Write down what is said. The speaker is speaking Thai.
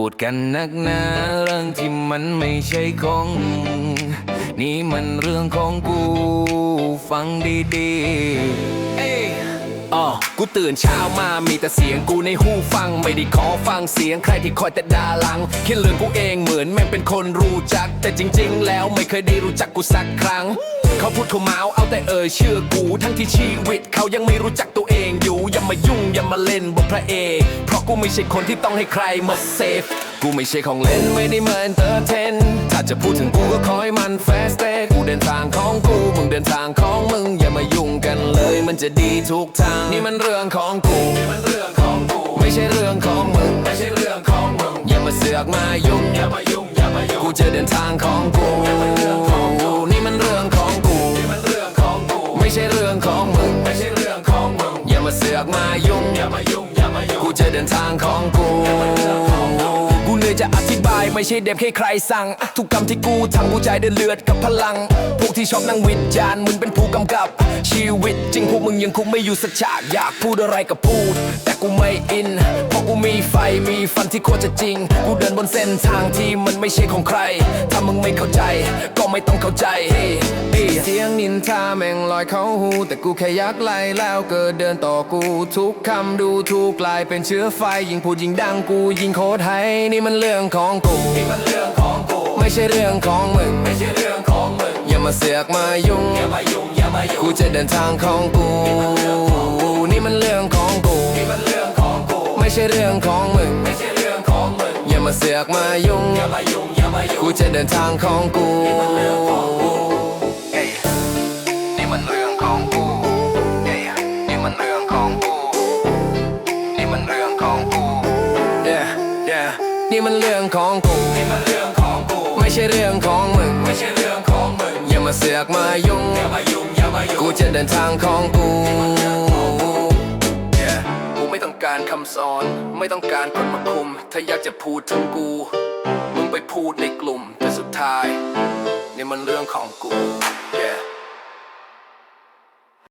พูดกันนักหนาเรื่องที่มันไม่ใช่ของมึงนี่มันเรื่องของกูฟังดีๆ เอ้ยอ๋อกูตื่นเช้ามามีแต่เสียงกูในหูฟัง ไม่ได้ขอฟังเสียงใครที่คอยแต่ด่าหลังคิดเรื่องกูเองเหมือนแม่งเป็นคนรู้จัก แต่จริง ๆ แล้วไม่เคยได้รู้จักกูสักครั้ง เขาพูดเขาเมาเอาแต่เอ่ยชื่อกูทั้งที่ชีวิตเขายังไม่รู้จักตัวเองอยู่ อย่ามายุ่งอย่ามาเล่นบทพระเอกเพราะกูไม่ใช่คนที่ต้องให้ใครมาเซฟ กูไม่ใช่ของเล่นไม่ได้มาเอนเตอร์เทน ถ้าจะพูดถึงกูก็คอยมันแฟสเตกูเดินทางของกูมึงเดินทางของมึงอย่ามายุ่งกันเลย มันจะดีทุกทางนี่มันเรื่องของกูมันเรื่องของกูไม่ใช่เรื่องของมึงไม่ใช่เรื่องของมึงอย่ามาเสือกมายุ่งอย่ามายุ่งอย่ามายุ่งกูจะเดินทางของกู อย่ามาเสือกมายุ่งอย่ามายุ่งอย่ามายุ่งกูจะเดินทางของกูกูเหนื่อยจะอธิบายไม่ใช่เด็บแค่ใครสั่ง ทุกคำที่กูทำกูใจเดินเลือดกับพลัง พวกที่ชอบนั่งวิจารณ์มึงเป็นผู้กำกับ ชีวิตจริงพวกมึงยังคุมไม่อยู่สักฉากอยากพูดอะไรก็พูด แต่กูไม่อินเพราะกูมีไฟมีฟันที่โคตรจะจริง กูเดินบนเส้นทางที่มันไม่ใช่ของใคร ถ้ามึงไม่เข้าใจ ก็ไม่ต้องเข้าใจ เฮ้เฮ้เสียงนินทาแม่งลอยเข้าหู แต่กูแค่อยากไล่แล้วเกิดเดินต่อกู ทุกคำดูถูกกลายเป็นเชื้อไฟ ยิ่งพูดยิ่งดังกูยิ่งโคตรให้นี่มันเรื่องของกูนี่มันเรื่องของกู ไม่ใช่เรื่องของมึงไม่ใช่เรื่องของมึงอย่ามาเสือกมายุ่งอย่ามายุ่งอย่ามายุ่งกูจะเดินทางของกูนี่มันเรื่องของกูนี่มันเรื่องของกู ไม่ใช่เรื่องของมึงไม่ใช่เรื่องของมึงอย่ามาเสือกมายุ่งอย่ามายุ่งอย่ามายุ่งกูจะเดินทางของกูเของกูเฮ้ยนี่มันเรื่องของกูนี่มันเรื่องของกู yeah yeah นี่มันเรื่องของกูนี่มันเรื่องของกู ไม่ใช่เรื่องของมึง ไม่ใช่เรื่องของมึง อย่ามาเสือกมายุ่ง อย่ามายุ่ง อย่ามายุ่ง กูจะเดินทางของกู yeah กูไม่ต้องการคำสอน ไม่ต้องการคนมาคุม ถ้าอยากจะพูดถึงกู มึงไปพูดในกลุ่ม แต่สุดท้ายนี่มันเรื่องของกู yeah